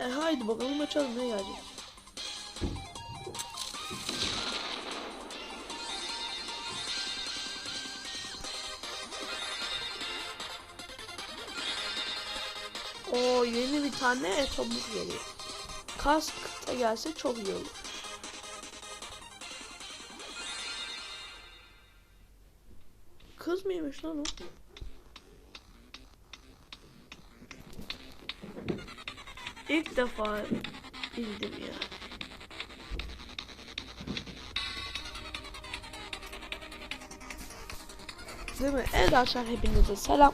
E haydi bakalım açalım ne gelecek. O yeni bir tane etobus geliyor. Kask da gelse çok iyi olur. Kız mıymış lan o? İlk defa bildim ya. Değil mi? Evet arkadaşlar hepinize selam.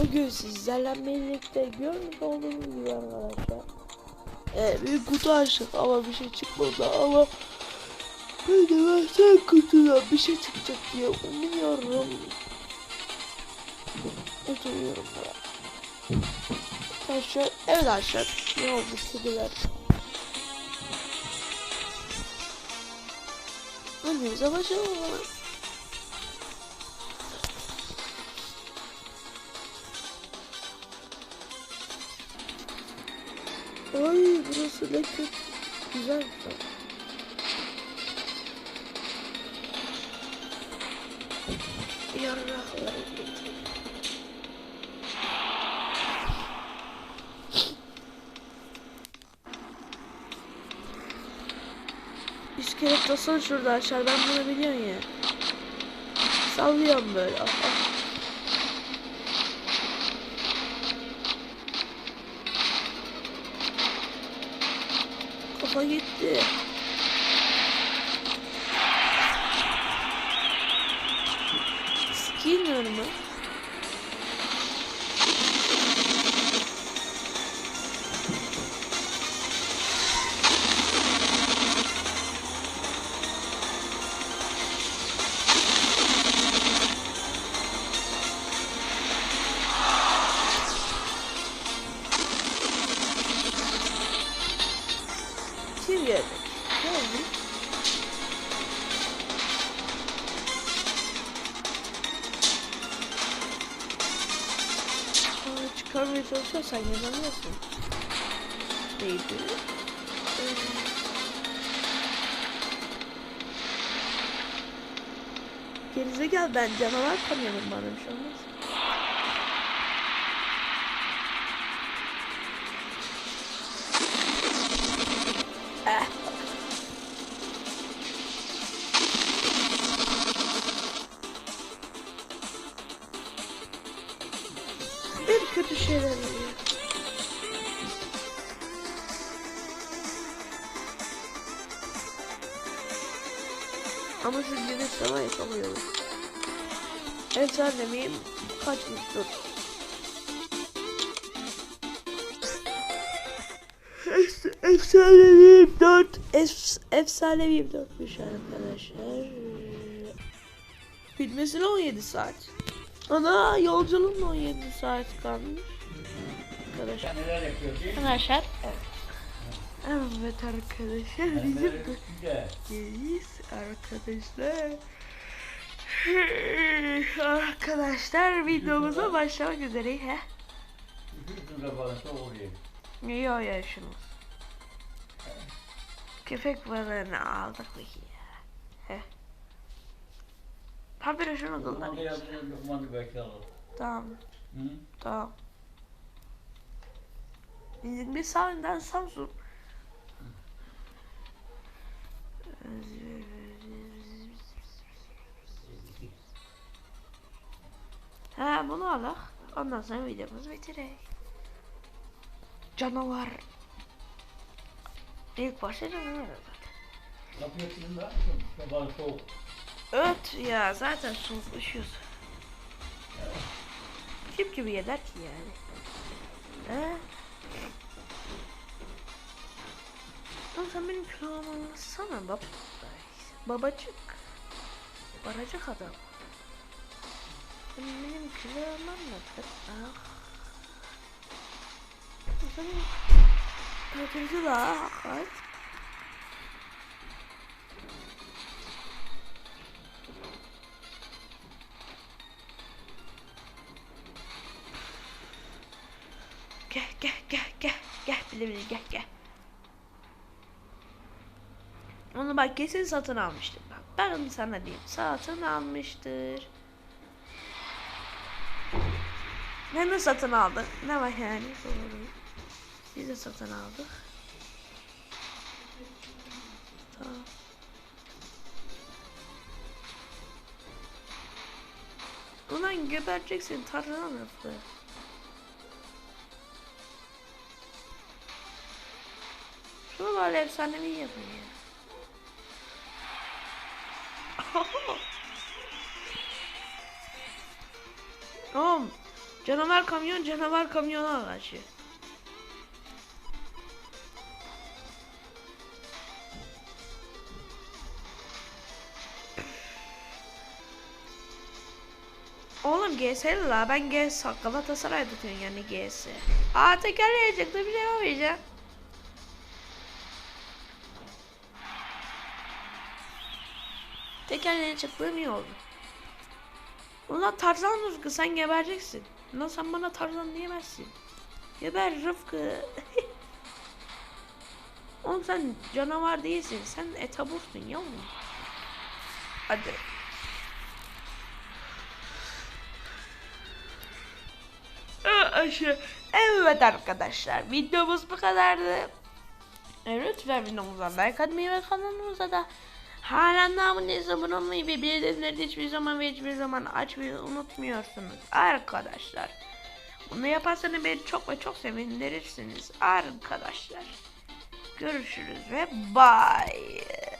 Bugün sizlerle birlikte görmüş olduğunuz gibi arkadaşlar. Ee, bir kutu açtık ama bir şey çıkmadı ama ben de ben sen kutudan bir şey çıkacak diye umuyorum. Oturuyorum ya. Arkadaşlar evet arkadaşlar ne oldu kediler. Önümüze başlayalım o zaman. Ay burası ne kötü. Güzel güzel. Basın şurada aşağı ben bunu biliyorum ya. Sallıyorum böyle. Ah, ah. Kafa gitti. Skinner mı? Çıkarmaya çalışıyorsan yanılıyorsun. Neydi? Gerizekalı ben canavar kamyonum bana bir şey olmaz. Şeyler oluyor. Ama siz yine sana yapamıyorum. Efsane miyim? Kaçmış dur. Efs efsaneviyim 4 Efs efsaneviyim 4'müş arkadaşlar. Bitmesine 17 saat. Ana yolculuğun 17 saat kalmış. Arkadaşlar. Arkadaşlar. Evet. Arkadaşlar bizim? Geyiz arkadaşlar. Arkadaşlar videomuza başlamak üzereyiz he. Yok yaşınız. Köpek balığını aldık ki ya? He. Habire şunu Lokmanı kullanayım. yapıyor, lokmanı belki alır. Tamam, Hı? tamam. 20 saniyeden Samsung. Ha bunu alak. Ondan sonra videomuzu bitirek. Canavar. İlk başta canavar zaten. Kapıyı açayım da. Bana soğuk. Öt ya zaten soğuk üşüyoruz. Kim gibi yeter ki yani. He? Lan sen benim kilomu anlatsana bab babacık. Baracık adam. Sen benim kilomu anlatır. Ah. Senin kaçıncı daha kaç? Gel gel gel gel gel Bile bile gel gel. Onu bak kesin satın almıştır. Bak ben sana diyeyim. Satın almıştır. Ne de satın aldık? Ne var yani? Doğru. Biz de satın aldık. Tamam. Ulan gebereceksin tarhana rıfkı. Böyle efsanevi yapın ya. Oğlum canavar kamyon canavar kamyona karşı. Oğlum GS'li la ben GS Galatasaray'da tutuyorum yani GS. Aa tekerleyecek de bir şey yapamayacağım. Tekerleğe çıktığım iyi oldu. Ulan Tarzan Rıfkı sen gebereceksin. Ulan sen bana Tarzan diyemezsin. Geber Rıfkı. Oğlum sen canavar değilsin. Sen etabursun yavrum. Hadi. Evet arkadaşlar videomuz bu kadardı. Lütfen videomuza like atmayı ve kanalımıza da hala da abone abone olmayı ve bildirimleri hiçbir zaman ve hiçbir zaman açmayı unutmuyorsunuz arkadaşlar. Bunu yaparsanız beni çok ve çok sevindirirsiniz arkadaşlar. Görüşürüz ve bye.